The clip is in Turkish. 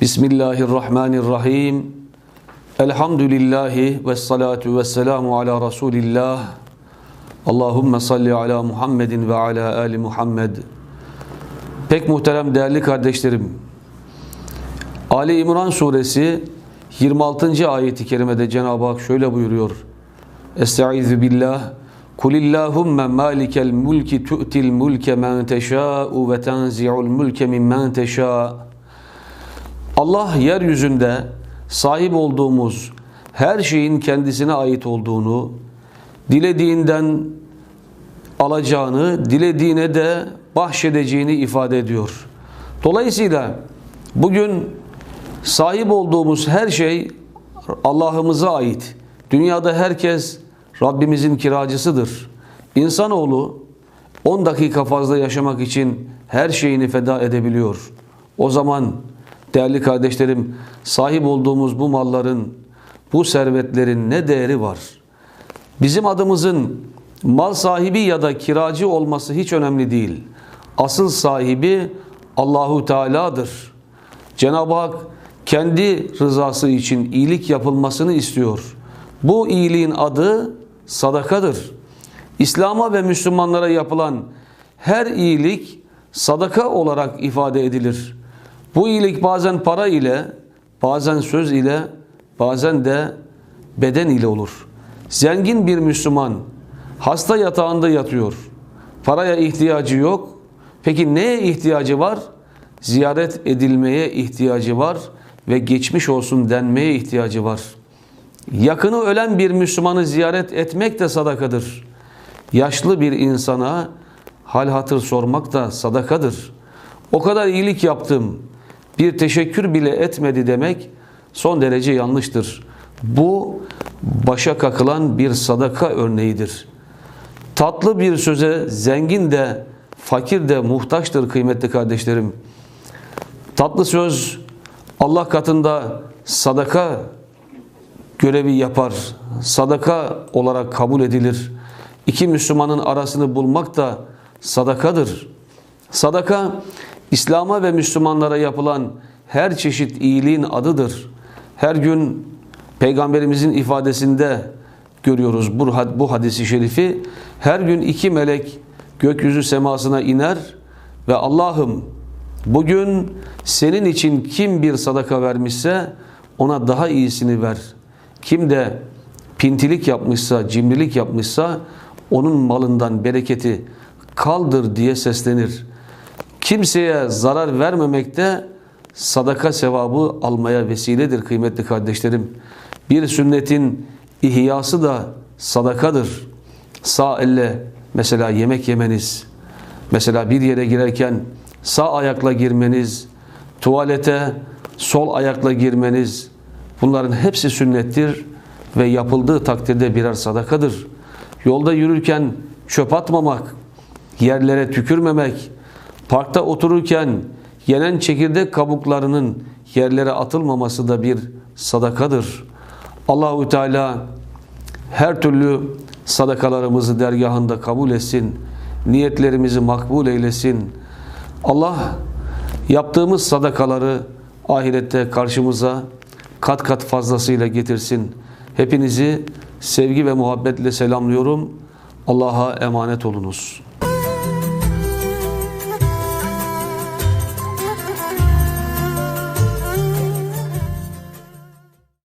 Bismillahirrahmanirrahim. Elhamdülillahi ve salatu ve selamu ala Resulillah. Allahümme salli ala Muhammedin ve ala Ali Muhammed. Pek muhterem değerli kardeşlerim. Ali İmran suresi 26. ayeti kerimede Cenab-ı Hak şöyle buyuruyor. Estaizu billah. Kulillahümme malikel mulki tu'til mulke men teşâ'u ve tenzi'ul mulke mimmen teşâ'u. Allah yeryüzünde sahip olduğumuz her şeyin kendisine ait olduğunu, dilediğinden alacağını, dilediğine de bahşedeceğini ifade ediyor. Dolayısıyla bugün sahip olduğumuz her şey Allah'ımıza ait. Dünyada herkes Rabbimizin kiracısıdır. İnsanoğlu 10 dakika fazla yaşamak için her şeyini feda edebiliyor. O zaman değerli kardeşlerim sahip olduğumuz bu malların, bu servetlerin ne değeri var? Bizim adımızın mal sahibi ya da kiracı olması hiç önemli değil. Asıl sahibi Allahu Teala'dır. Cenab-ı Hak kendi rızası için iyilik yapılmasını istiyor. Bu iyiliğin adı sadakadır. İslam'a ve Müslümanlara yapılan her iyilik sadaka olarak ifade edilir. Bu iyilik bazen para ile, bazen söz ile, bazen de beden ile olur. Zengin bir Müslüman hasta yatağında yatıyor. Paraya ihtiyacı yok. Peki neye ihtiyacı var? Ziyaret edilmeye ihtiyacı var ve geçmiş olsun denmeye ihtiyacı var. Yakını ölen bir Müslümanı ziyaret etmek de sadakadır. Yaşlı bir insana hal hatır sormak da sadakadır. O kadar iyilik yaptım, bir teşekkür bile etmedi demek son derece yanlıştır. Bu başa kakılan bir sadaka örneğidir. Tatlı bir söze zengin de fakir de muhtaçtır kıymetli kardeşlerim. Tatlı söz Allah katında sadaka görevi yapar. Sadaka olarak kabul edilir. İki Müslümanın arasını bulmak da sadakadır. Sadaka İslam'a ve Müslümanlara yapılan her çeşit iyiliğin adıdır. Her gün Peygamberimizin ifadesinde görüyoruz bu hadisi şerifi. Her gün iki melek gökyüzü semasına iner ve Allah'ım bugün senin için kim bir sadaka vermişse ona daha iyisini ver. Kim de pintilik yapmışsa, cimrilik yapmışsa onun malından bereketi kaldır diye seslenir. Kimseye zarar vermemekte sadaka sevabı almaya vesiledir kıymetli kardeşlerim. Bir sünnetin ihyası da sadakadır. Sağ elle mesela yemek yemeniz, mesela bir yere girerken sağ ayakla girmeniz, tuvalete sol ayakla girmeniz bunların hepsi sünnettir ve yapıldığı takdirde birer sadakadır. Yolda yürürken çöp atmamak, yerlere tükürmemek, parkta otururken yenen çekirdek kabuklarının yerlere atılmaması da bir sadakadır. Allahu Teala her türlü sadakalarımızı dergahında kabul etsin. Niyetlerimizi makbul eylesin. Allah yaptığımız sadakaları ahirette karşımıza kat kat fazlasıyla getirsin. Hepinizi sevgi ve muhabbetle selamlıyorum. Allah'a emanet olunuz.